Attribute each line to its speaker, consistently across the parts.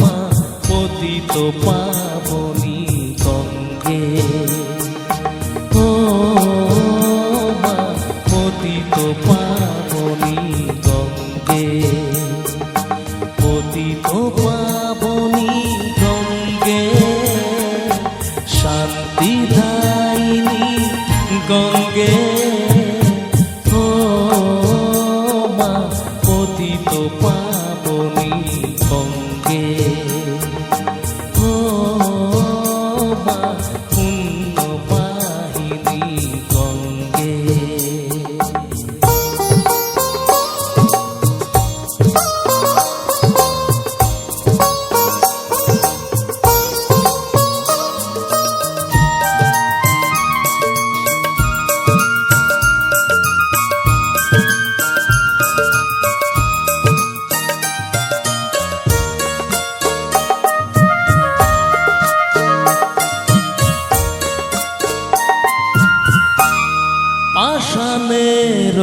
Speaker 1: মা পতিত পাবনি গঙ্গে। ও মা পতিত পাবনি গঙ্গে। পতিত পাবনি গঙ্গে। শান্তি দায়নি গঙ্গে।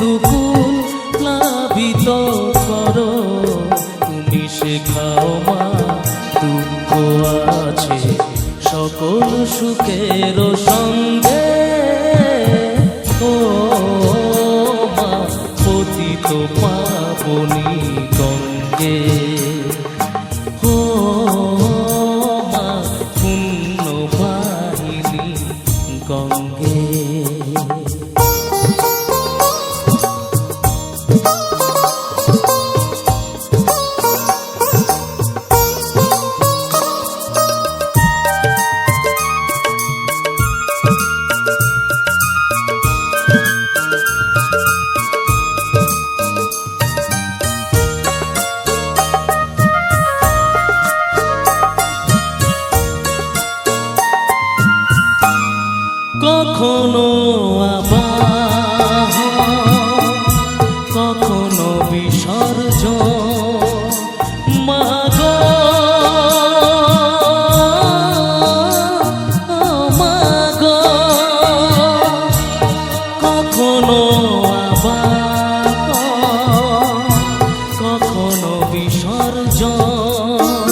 Speaker 1: দুপুর প্লাবিত করো। তুমি শেখাও মা, দুঃখ আছে সকল সুখের সঙ্গে। ও মা, পতিত পাবনি গঙ্গে। কখনো বিসর্জ মাগো মাগো কখনো আবাহ কখনো বিসর্জন